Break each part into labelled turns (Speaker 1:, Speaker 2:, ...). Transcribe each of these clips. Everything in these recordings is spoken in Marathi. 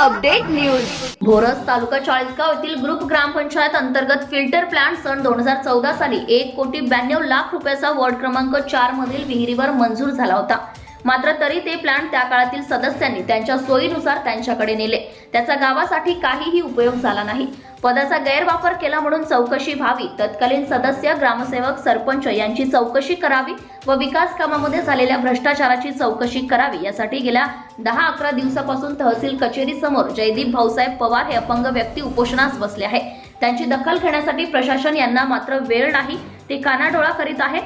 Speaker 1: Update news. भोरस तालुका चाळीसगाव येथील ग्रुप ग्रामपंचायत अंतर्गत फिल्टर प्लांट सन दोन हजार चौदा साली एक कोटी ब्याण्णव लाख रुपयाचा वॉर्ड क्रमांक चार मधील विहिरीवर मंजूर झाला होता. मात्र तरी ते प्लांट त्या काळातील सदस्यांनी त्यांच्या सोयीनुसार त्यांच्याकडे नेले. त्याचा गावासाठी काहीही उपयोग झाला नाही. पदाचा गैरवापर केला म्हणून चौकशी व्हावी. तत्कालीन सदस्य ग्रामसेवक सरपंच यांची चौकशी करावी व विकास कामामध्ये झालेल्या भ्रष्टाचाराची चौकशी करावी यासाठी गेल्या दहा अकरा दिवसापासून तहसील कचेरी समोर जयदीप भाऊसाहेब पवार हे अपंग व्यक्ती उपोषणास बसले आहे त्यांची दखल घेण्यासाठी प्रशासन यांना मात्र वेळ नाही. ते कानाडोळा करीत आहे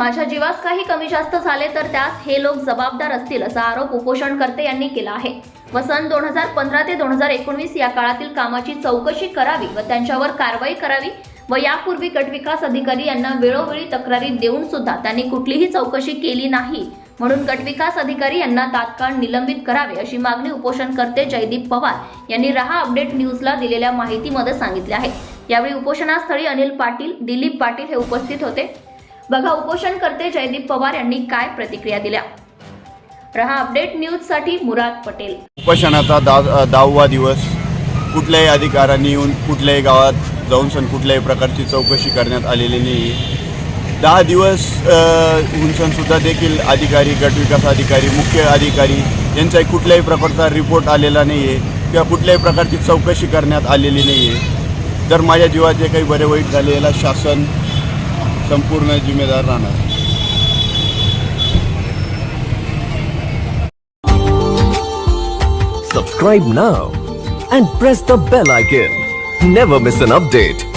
Speaker 1: माझ्या जीवास काही कमी जास्त झाले तर त्यास हे लोक जबाबदार असतील असा आरोप उपोषणकर्ते यांनी केला आहे. व सन दोन हजार पंधरा ते दोन हजार एकोणवीस या काळातील कामाची चौकशी करावी व त्यांच्यावर कारवाई करावी व यापूर्वी गटविकास अधिकारी यांना वेळोवेळी तक्रारी देऊन सुद्धा त्यांनी कुठलीही चौकशी केली नाही. म्हणून गटविकास अधिकारी यांना तात्काळ निलंबित करावे अशी मागणी उपोषणकर्ते जयदीप पवार यांनी रहा अपडेट न्यूजला दिलेल्या माहितीमध्ये सांगितले आहे. यावेळी उपोषणास्थळी अनिल पाटील दिलीप पाटील हे उपस्थित होते. बघा उपोषणकर्ते जयदीप पवार यांनी काय प्रतिक्रिया दिल्या? रहा अपडेट न्यूजसाठी मुराद पटेल.
Speaker 2: उपोषणाचा दहावा दिवस. कुठल्याही अधिकाऱ्यांनी येऊन कुठल्याही गावात जाऊन सण कुठल्याही प्रकारची चौकशी करण्यात आलेली नाही. दहा दिवस हुनसनसुद्धा देखील अधिकारी गटविकास अधिकारी मुख्य अधिकारी यांचा कुठल्याही प्रकारचा रिपोर्ट आलेला नाही आहे किंवा कुठल्याही प्रकारची चौकशी करण्यात आलेली नाही आहे तर माझ्या जीवात जे काही बरे वाईट झालेला शासन संपूर्ण जिम्मेदार राहणार
Speaker 3: Subscribe now and press the bell icon. Never miss an update.